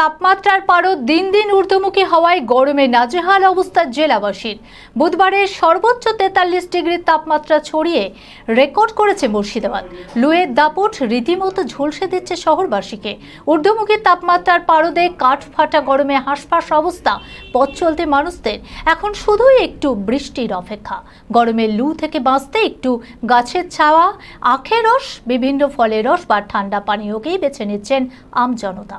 তাপমাত্রার পারও দিন দিন ঊর্ধ্বমুখী হওয়ায় গরমে নাজেহাল অবস্থা জেলাবাসীর। বুধবারের সর্বোচ্চ তেতাল্লিশ ডিগ্রি তাপমাত্রা ছড়িয়ে রেকর্ড করেছে মুর্শিদাবাদ। লুয়ের দাপট রীতিমতো ঝলসে দিচ্ছে শহরবাসীকে। ঊর্ধ্বমুখী তাপমাত্রার পারদে কাঠ ফাটা গরমে হাঁসফাঁস অবস্থা পথ চলতে মানুষদের। এখন শুধুই একটু বৃষ্টির অপেক্ষা। গরমে লু থেকে বাঁচতে একটু গাছের ছাওয়া, আখের রস, বিভিন্ন ফলের রস বা ঠান্ডা পানীয়কেই বেছে নিচ্ছেন আমজনতা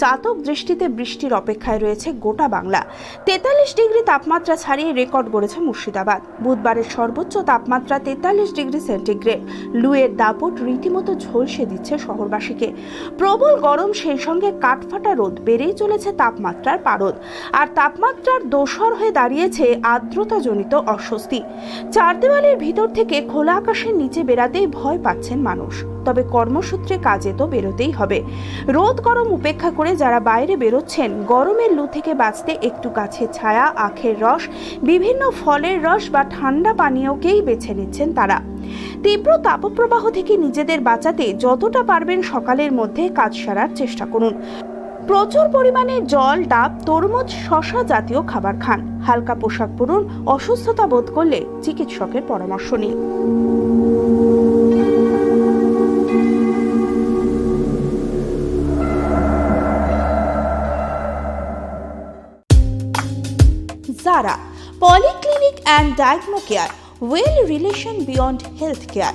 চাতক দৃষ্টিতে বৃষ্টির অপেক্ষায় রয়েছে গোটা বাংলা। তেতাল্লিশ ডিগ্রি তাপমাত্রা ছাড়িয়ে রেকর্ড গড়েছে মুর্শিদাবাদ। বুধবারের সর্বোচ্চ তাপমাত্রা তেতাল্লিশ ডিগ্রি সেন্টিগ্রেড। লুয়ের দাপট রীতিমতো ঝলসে দিচ্ছে শহরবাসীকে। প্রবল গরম সেই সঙ্গে কাঠফাটা রোদ বেড়েই চলেছে তাপমাত্রার পারদ। আর তাপমাত্রার দোসর হয়ে দাঁড়িয়েছে আর্দ্রতাজনিত অস্বস্তি। চার দেওয়ালের ভিতর থেকে খোলা আকাশের নিচে বেরাতেই ভয় পাচ্ছেন মানুষ। তবে কর্মসূত্রে কাজে তো বেরোতেই হবে। রোদ গরম উপেক্ষা করে যারা বাইরে বেরোচ্ছেন, গরমের লু থেকে বাঁচতে একটু গাছের ছায়া, আখের রস, বিভিন্ন ফলের রস বা ঠান্ডা পানীয়কেই বেছে নিচ্ছেন তারা। তীব্র তাপপ্রবাহ থেকে নিজেদের বাঁচাতে যতটা পারবেন সকালের মধ্যে কাজ সারার চেষ্টা করুন। প্রচুর পরিমাণে জল, ডাব, তরমুজ শশা জাতীয় খাবার খান। হালকা পোশাক পরুন, অসুস্থতা বোধ করলে চিকিৎসকের পরামর্শ নিন। Zara polyclinic and diagno care well relation beyond health care